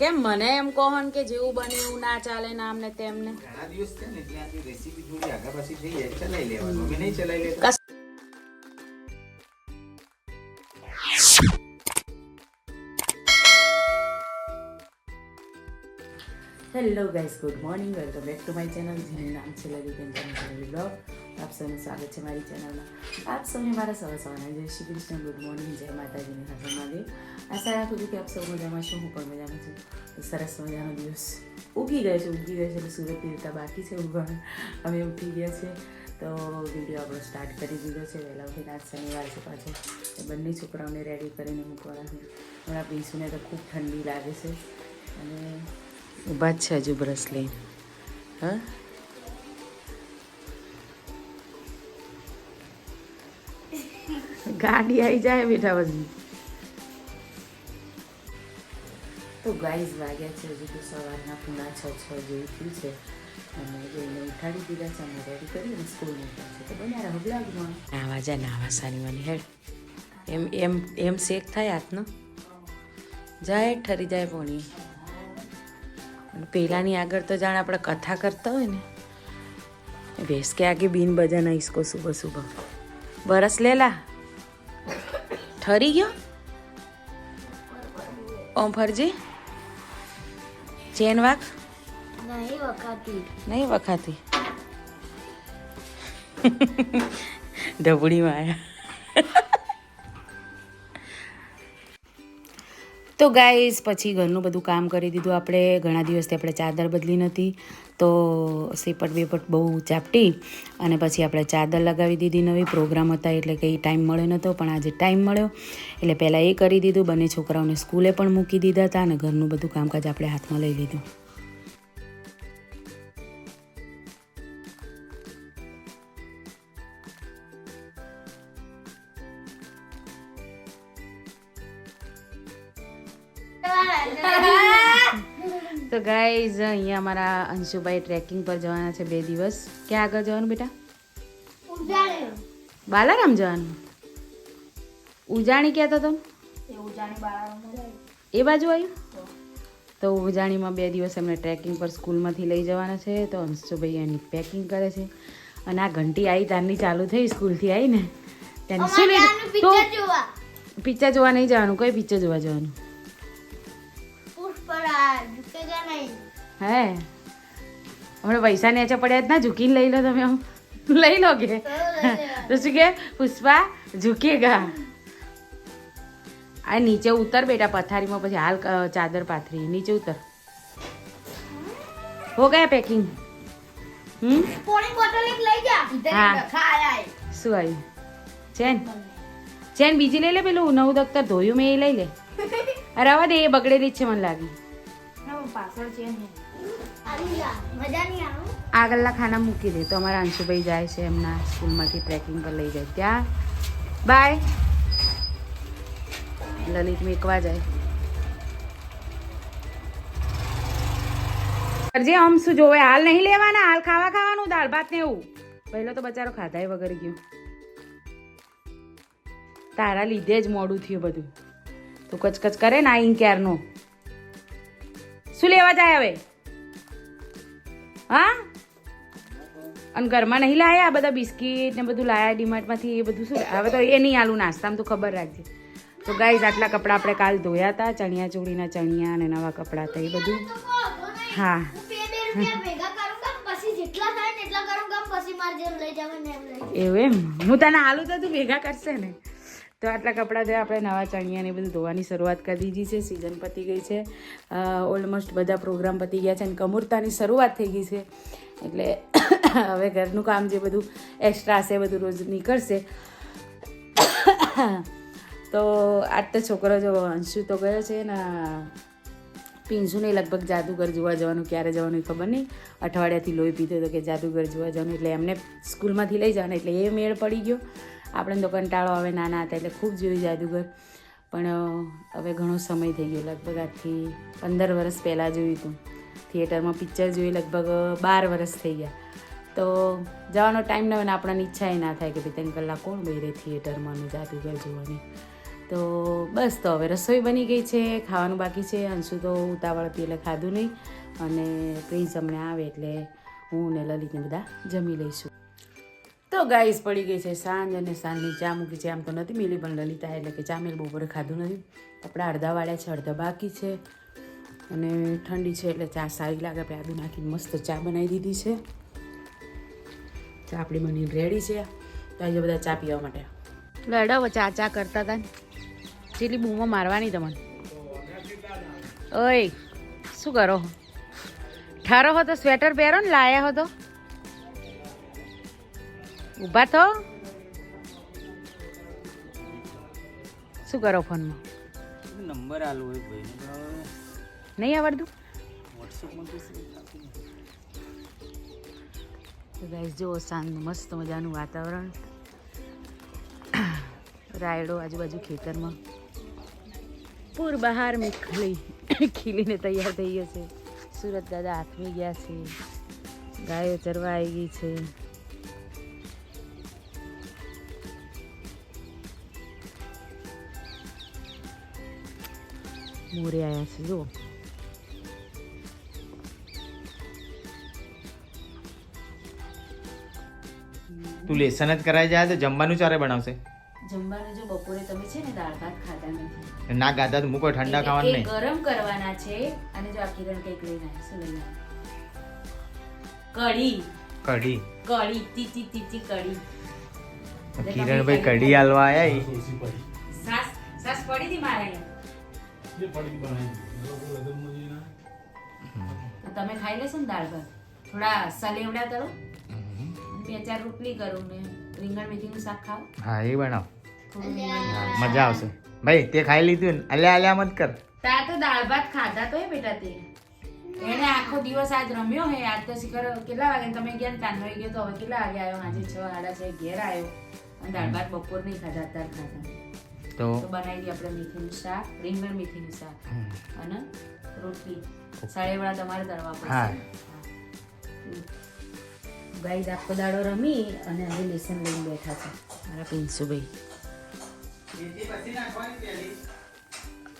કેમ મને એમ કહો કે જેવું બને એવું ના ચાલે ને આમને તેમને? ઘણા દિવસ છે ને એટલે આની રેસીપી થોડી આગા પાછી થઈ જાય ચલાવી લેવાનું. અમે નહીં ચલાવી લેતા? Hello guys good morning welcome back to my channel જેનું નામ છે ચંદ્ર બ્લોગ આપ સૌનું સ્વાગત છે મારી ચેનલમાં. આપ સૌને મારા સવા સવારના જય શ્રી કૃષ્ણ, ગુડ મોર્નિંગ, જય માતાજીની હાજર મહાદેવ આશા રાખું છું કે આપ સૌ મજામાં છો, હું પણ મજામાં છું. સરસ મજાનો દિવસ ઉગી ગયો છે, ઉગી ગયો છે, એટલે સુરત તીરતા બાકી છે ઉગણ અમે ઉઠી ગયા છે. તો વીડિયો આપણો સ્ટાર્ટ કરી દીધો છે, વહેલા ઉઠીને આજ શનિવાર છે પાછો. એ બંને છોકરાઓને રેડી કરીને મૂકવાના છે. હમણાં પીસુને તો ખૂબ ઠંડી લાગે છે. અને ઊભા જ છે હજુ બ્રશ લઈને. હા? ગાડી આવી જાય બેઠા પછી તો ગાઈઝ વાગ્યા છે હજુ તો સવારના પૂણા છ છ જેવું થયું છે. અને જઈને ઉઠાડી દીધા છે અમે રેડી કરીને સ્કૂલ મૂક્યા છે. તો બન્યા રહો બ્લોગમાં નાવા જા નાવા સારી મને હેડ. એમ એમ એમ શેક થાય હાથનો. જાય ઠરી જાય પોણી. પહેલાંની આગળ તો જાણે આપણે કથા કરતા હોય ને. ભેંસ કે આગે બિન બજાના ઈસકો સુબહ શુભ બરસ લેલા. ઠરી ગયો? ઓમ ફરજી? ચેન વાગ નહીં વખાતી. નહીં વખાતી? ઢબડી માયા તો ગાઈસ પછી ઘરનું બધું કામ કરી દીધું આપણે. ઘણા દિવસથી આપણે ચાદર બદલી નથી તો સીપટ બીપટ બહુ ચાપટી અને પછી આપણે ચાદર લગાવી દીધી નવી. પ્રોગ્રામ હતા એટલે કંઈ ટાઈમ મળ્યો નહોતો, પણ આજે ટાઈમ મળ્યો. એટલે પહેલાં એ કરી દીધું. બંને છોકરાઓને સ્કૂલે પણ મૂકી દીધા હતા અને ઘરનું બધું કામકાજ આપણે હાથમાં લઈ લીધું. ગાઈઝ અહીંયા અમારા અંશુભાઈ ટ્રેકિંગ પર જવાના છે બે દિવસ. ક્યાં આગળ જવાનું બેટા? બાલારામ જવાનું? ઉજાણી કહેતો તમે? એ બાજુ આવ્યું? તો. ઉજાણીમાં બે દિવસ એમને ટ્રેકિંગ પર સ્કૂલમાંથી લઈ જવાના છે. તો અંશુભાઈ એની પેકિંગ કરે છે. અને આ ઘંટી આવી તારની ચાલુ થઈ સ્કૂલથી આવીને તેને શું તો પિક્ચર જોવા. નહીં જવાનું. કઈ પિક્ચર જોવા જવાનું? હે? હમણાં પૈસા નેચે પડ્યા જ ના ઝૂકીને લઈ લો તમે આમ. લઈ લો કે? તો શું કે? પુષ્પા ઝૂકેગા આ નીચે ઉતર બેટા પથારીમાં પછી હાલ ચાદર પાથરી. નીચે ઉતર. હો ગયા પેકિંગ હમ? પોણી બોટલ એક લઈ જા. હા. ખાય શું આવ્યું? ચેન? ચેન બીજી લઈ લે પેલું નવું દફતર? ધોયું મેં એ લઈ લે. અરે આવા દે એ બગડેલી જ છે મને લાગી. પાછળ છે આગળના ખાના મૂકી દે. તો અમારા અંશુભાઈ જાય છે એમના સ્કૂલમાંથી ટ્રેકિંગ પર લઈ જાય. ત્યાં. બાય. લલિત મેકવા જાય. જે આમ શું જોવે? હાલ નહીં લેવાના? હાલ ખાવા ખાવાનું, દાળ ભાત ને એવું. પહેલો તો બચારો ખાધાય વગર ગયો. તારા લીધે જ મોડું થયું બધું. તું કચકચ કરે ને આઈન ક્યારનો શું લેવા જાય હવે? હા? અને ઘરમાં નહીં લાયા આ બધા બિસ્કીટ ને બધું લાયા ડીમાર્ટમાંથી એ બધું શું? હવે તો એ નહીં આલું નાસ્તામાં, તો ખબર રાખજે. તો ગાઈઝ આટલા કપડાં આપણે કાલ ધોયા હતા, ચણિયા ચોળીના ચણિયા અને નવા કપડાં હતા, એ બધું. હા. એવું એમ? હું તને હાલું તો તું ભેગા કરશે ને. તો આટલા કપડાં જે આપણે નવા ચણિયા ને બધું ધોવાની શરૂઆત કરી દીધી છે. સિઝન પતી ગઈ છે. ઓલમોસ્ટ બધા પ્રોગ્રામ પતી ગયા છે અને કમૂરતાની શરૂઆત થઈ ગઈ છે. એટલે હવે ઘરનું કામ જે બધું એક્સ્ટ્રા હશે બધું રોજ નીકળશે. તો આજ તો છોકરો જો અંશુ તો ગયો છે ને પિન્સુને લગભગ જાદુગર જોવા જવાનું, ક્યારે જવાનું ખબર નહીં. અઠવાડિયાથી લોહી પીધો હતો કે જાદુગર જોવા જવાનું. એટલે એમને સ્કૂલમાંથી લઈ જવાનું, એટલે એ મેળ પડી ગયો. આપણે તો કંટાળો આવે, નાના હતા એટલે ખૂબ જોયું જાદુગર પણ હવે ઘણો સમય થઈ ગયો, લગભગ આજથી પંદર વર્ષ પહેલાં જોયું હતું. થિયેટરમાં પિક્ચર જોઈ લગભગ બાર વર્ષ થઈ ગયા. તો જવાનો ટાઈમ ન હોય આપણને ઈચ્છા એ ના થાય કે ભાઈ ત્રણ કલાક કોણ બહી રહે થિયેટરમાં જાદુગર જોવાની. તો બસ, તો હવે રસોઈ બની ગઈ છે, ખાવાનું બાકી છે. અંશુ તો ઉતાવળ હતી એટલે ખાધું નહીં. અને પ્રિન્સ અમને આવે એટલે હું ને લલિતને બધા જમી લઈશું. તો ગાઈસ, પડી ગઈ છે સાંજ અને સાંજની ચા મૂકી છે. આમ તો નથી મિલી, પણ લલિતા એટલે કે ચા મેલ બપોરે ખાધું નથી. કપડાં અડધા વાળ્યા છે, અડધા બાકી છે. અને ઠંડી છે એટલે ચા સારી લાગે. આપણે આદુ નાખીને મસ્ત ચા બનાવી દીધી છે. ચા આપણી બની રેડી છે. તો આજે બધા ચા પીવા માટે. લડાવો ચા ચા કરતા હતા જેટલી બૂમો મારવાની તમને. ઓય, શું કરો ઠારો હતો સ્વેટર પહેરો ને, લાયા હતો ઊભા થો. શું કરો ફોનમાં? નંબર આલો હોય ભાઈ નહીં આવડતું? ગાઈસ જુઓ સાંજનું મસ્ત મજાનું વાતાવરણ. રાયડો આજુબાજુ ખેતરમાં. પૂર બહાર મેં ખીલી ખીલીને તૈયાર થઈ ગયો છે. સુરત દાદા હાથમી ગયા છે. ગાયો ચરવા આવી ગઈ છે. મોરે આવ્યા છે જુઓ તું લેસન જ કરાય જાય તો જમવાનું ચારે બનાવશે. જમવાનું જો બપોરે તમે છે ને દાળ ભાત ખાતા નથી. ના ગાતા તો મૂકો ઠંડા ખાવાનું નહીં. ગરમ કરવાના છે અને જો આ કિરણ કંઈક લઈને આવે શું લઈને કઢી. કઢી. કઢી તીતી તીતી કઢી. કિરણભાઈ કઢી કઢી. હાલવા આયા સાસ સાસ પડી હતી મારે. તો તમે ખાઈ લેશો ને દાળ ભાત? થોડા સલેવડા કરો બે ચાર રોટલી કરું ને રીંગણ મેથીનું શાક ખાઓ. હા એ બનાવ. મજા આવશે. ભાઈ તે ખાઈ લીધું ને અલ્યા અલ્યા મત કર. તા તો દાળ ભાત ખાધા તો એ બેટા તે. એને આખો દિવસ આજ રમ્યો હે આજ તો શિખર કેટલા વાગે? તમે ગયા ને તાનો ગયો તો હવે કેટલા વાગે આવ્યો? આજે છ સાડા છ ઘેર આવ્યો. અને દાળ ભાત બપોર નહીં ખાધા અત્યારે ખાધા. તો બનાવી દઈએ આપણે મેથીનું શાક રીંગણ મેથીનું શાક. અને રોટલી. સાળેવાળા તમારે તળવા પડશે. ગાઈ આખો દાડો રમી અને હવે લેસન લઈને બેઠા છે મારા પિન્સુભાઈ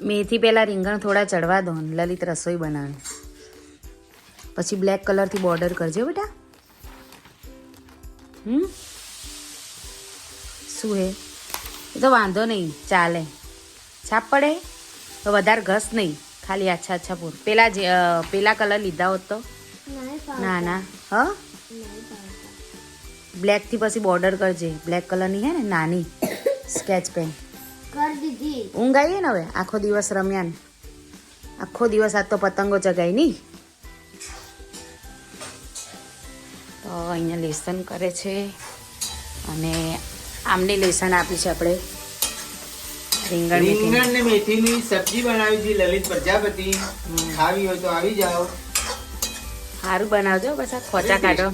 મેથી પહેલાં રીંગણ થોડા ચડવા દો ને લલિત રસોઈ બનાવે. પછી બ્લેક કલરથી બોર્ડર કરજો બેટા. હમ? શું હે? એ તો વાંધો નહીં ચાલે. છાપ પડે? તો વધારે ઘસ નહીં. ખાલી આછા આછા પૂર. પેલા જે પેલા કલર લીધા હોત તો? ના ના. હ? બ્લેકથી પછી બોર્ડર કરજે. બ્લેક કલરની હે ને નાની. સ્કેચ પેન કર દીધી. ઊંઘ આવીએ ને હવે? આખો દિવસ રમ્યા આખો દિવસ આજ તો પતંગો ચગાઈ નહીં તો અહીંયા લેસન કરે છે. અને આમને લેસન આપી છે આપણે. રીંગણ રીંગણ ને મેથીની સબ્જી બનાવી છે લલિત પ્રજાપતિ. ખાવી હોય તો આવી જાઓ. સારું બનાવજો બસ આ ખોચા કાઢો.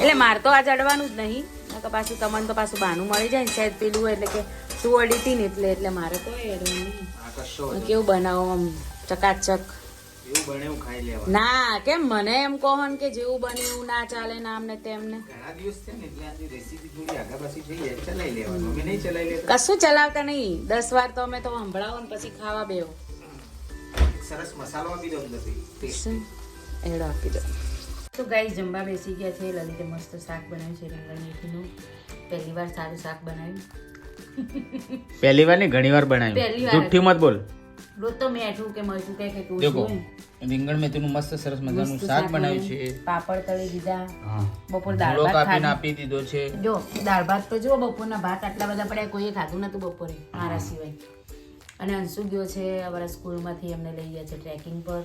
એટલે મારે તો આજ અડવાનું જ નહીં. તો પાછું તમને તો પાછું બહાનું મળી જાય ને સાહેબ પેલું એટલે કે તું અડી હતી ને એટલે એટલે મારે તો. કેવું બનાવો આમ ચકાચક? એવું બને એવું ખાઈ લેવાનું. ના કેમ મને એમ કહો કે જેવું બને એવું ના ચાલે ને આમને તેમને? કશું ચલાવતા નહીં. દસ વાર તો અમે તો સંભળાવો ને પછી ખાવા બેવો સરસ મસાલો આપી દો એડો આપી દો. તો ગાઈ જમવા બેસી ગયા છે. લલિતે મસ્ત શાક બનાવ્યું છે. રીંગણ મેથીનું. પહેલી વાર સારું શાક બનાવ્યું. પહેલી વાર ને ઘણી વાર બનાવ્યું. જુઠ્ઠી મત બોલ. તો મેઠું કે મરચું કે કંઈક દેખો રીંગણ મેથીનું મસ્ત સરસ મજાનું શાક બનાવ્યું છે પાપડ તળી દીધા બપોર દાળ ભાત કાપીને આપી દીધો છે. જો દાળ ભાત તો જો બપોરના ભાત આટલા બધા પડ્યા કોઈએ ખાધું નતું બપોરે મારા સિવાય. અને અંશુ ગયો છે અમારા સ્કૂલમાંથી અમને લઈ ગયા છે ટ્રેકિંગ પર.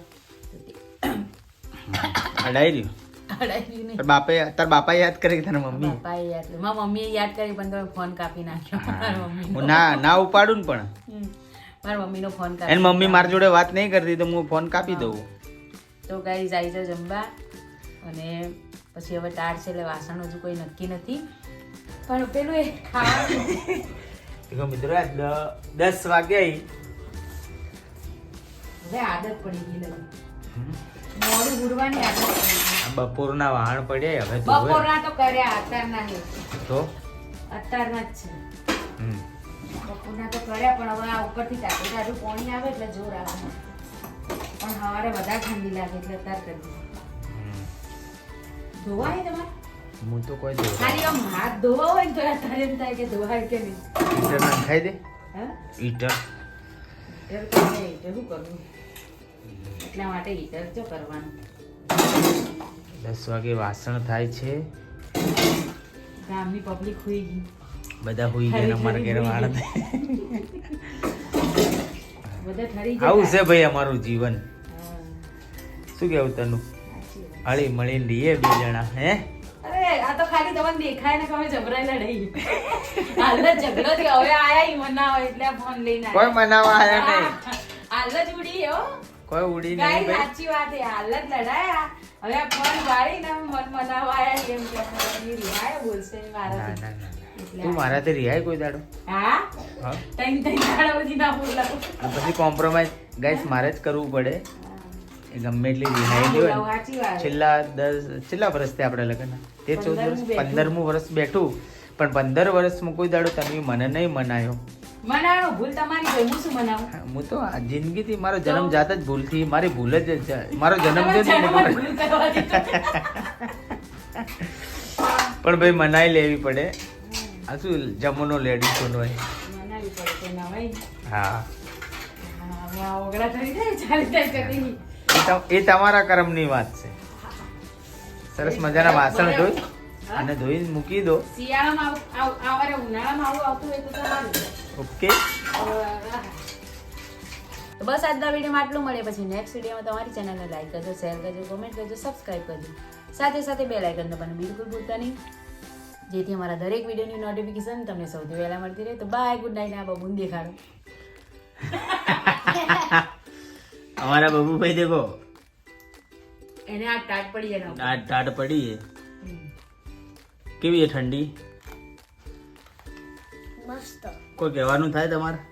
અડાઈ રહ્યું? બાપે તાર બાપા યાદ કરે કે મમ્મી? બાપાએ યાદ કર્યું. મારા મમ્મીએ યાદ કરી પણ તમે ફોન કાપી નાખ્યો. ના ના ઉપાડું ને પણ. મારા મમ્મીનો ફોન કાપી એની મમ્મી મારી જોડે વાત નહીં કરતી તો હું ફોન કાપી દઉં. તો ગાઈઝ આવી જાઓ જમવા. અને પછી હવે ટાળ છે એટલે વાસણ હજુ કોઈ નક્કી નથી. પણ પેલું એ ખાવાનું. મિત્રો દસ વાગ્યા હવે આદત પડી ગઈ મોડું ગુડવાની આદત બપોરના વાહણ પડ્યા હવે. બપોરના તો કર્યા અત્યારના નહીં. તો? અત્યારના જ છે. હમ. બપોરના તો કર્યા પણ હવે આ ઉપરથી ટાટું ટાટું પાણી આવે એટલે જોર આવે. પણ સવારે વધારે ઠંડી લાગે એટલે અત્યારે કરી ધોવાય તમારે? હું તો કોઈ ખાલી આમ હાથ ધોવા હોય ને તો અત્યારે એમ થાય કે ધોવાય કે નહીં. હીટર નખાઈ દે? હા? હીટર? હીટર તો હીટર શું કરવું? એટલા માટે હીટર જો કરવાનું. દસ વાગે વાસણ થાય છે. ગામની પબ્લિક હોઈ ગઈ. બધા હોઈ ગયા અમારા ઘેર વાળા આવું છે ભાઈ અમારું જીવન. શું કેવું તનું? હળી મળીને રહીએ બે જણા હે? અરે આ તો ખાલી તમને દેખાય ને કે જબરાયેલા નહીં. હાલ ઝઘડો થી હવે આયા ઈ મનાવો એટલે ફોન લઈને કોઈ મનાવા આવ્યા નહીં. હા, જ ઉડી હો. કોઈ ઉડી નહીં ભાઈ. સાચી વાત છે. હાલ જ લડાયા. હવે આ ફોન વાળીને મન મનાવવા આયા એમ કે બોલશે ને ના ના. ના મારા તે રિહાય કોઈ દાડો? હા? હા. તઈ તઈ દાડા સુધી ના બોલાવું. પછી કોમ્પ્રોમાઇઝ ગાઈસ મારે જ કરવું પડે. એ ગમે એટલી રિહાઈ હોય. છેલ્લા દસ છેલ્લા વર્ષથી આપણે લગ્ન. તે ચૌદ વર્ષ પંદરમું વર્ષ બેઠું. પણ પંદર વર્ષમાં કોઈ દાડો તમે મને નહીં મનાયો. મનાણું ભૂલ તમારી હું શું મનાવું? હું તો જિંદગીથી મારો જન્મ જાત જ ભૂલથી મારી ભૂલ જ મારો જન્મ જો. પણ ભાઈ મનાઈ લેવી પડે. આ શું જમવાનો લેડીઝ હોય? તો નવાઈ હા એ તમ- એ તમારા કરમની વાત છે. સરસ મજાના વાસણ ધોઈ અને ધોઈ મૂકી દો. હોય ઓકે. તો બસ આજના વિડીયોમાં આટલું મળે પછી નેક્સ્ટ વિડીયોમાં તમારી ચેનલને લાઈક કરજો શેર કરજો કોમેન્ટ કરજો સબસ્ક્રાઇબ કરજો. સાથે સાથે બે લાઇકન દબાવવાનું બિલકુલ ભૂલતા નહીં. જેથી અમારા દરેક વિડીયોની નોટિફિકેશન તમને સૌથી પહેલા મળતી રહે. તો બાય ગુડ નાઇટ આ બબુન દેખાડો. અમારા બબુભાઈ દેખો. એને આ ટાટ પડી જાય આ ટાટ પડી છે. કેવી છે ઠંડી? મસ્ત. કોઈ કહેવાનું થાય તમારે?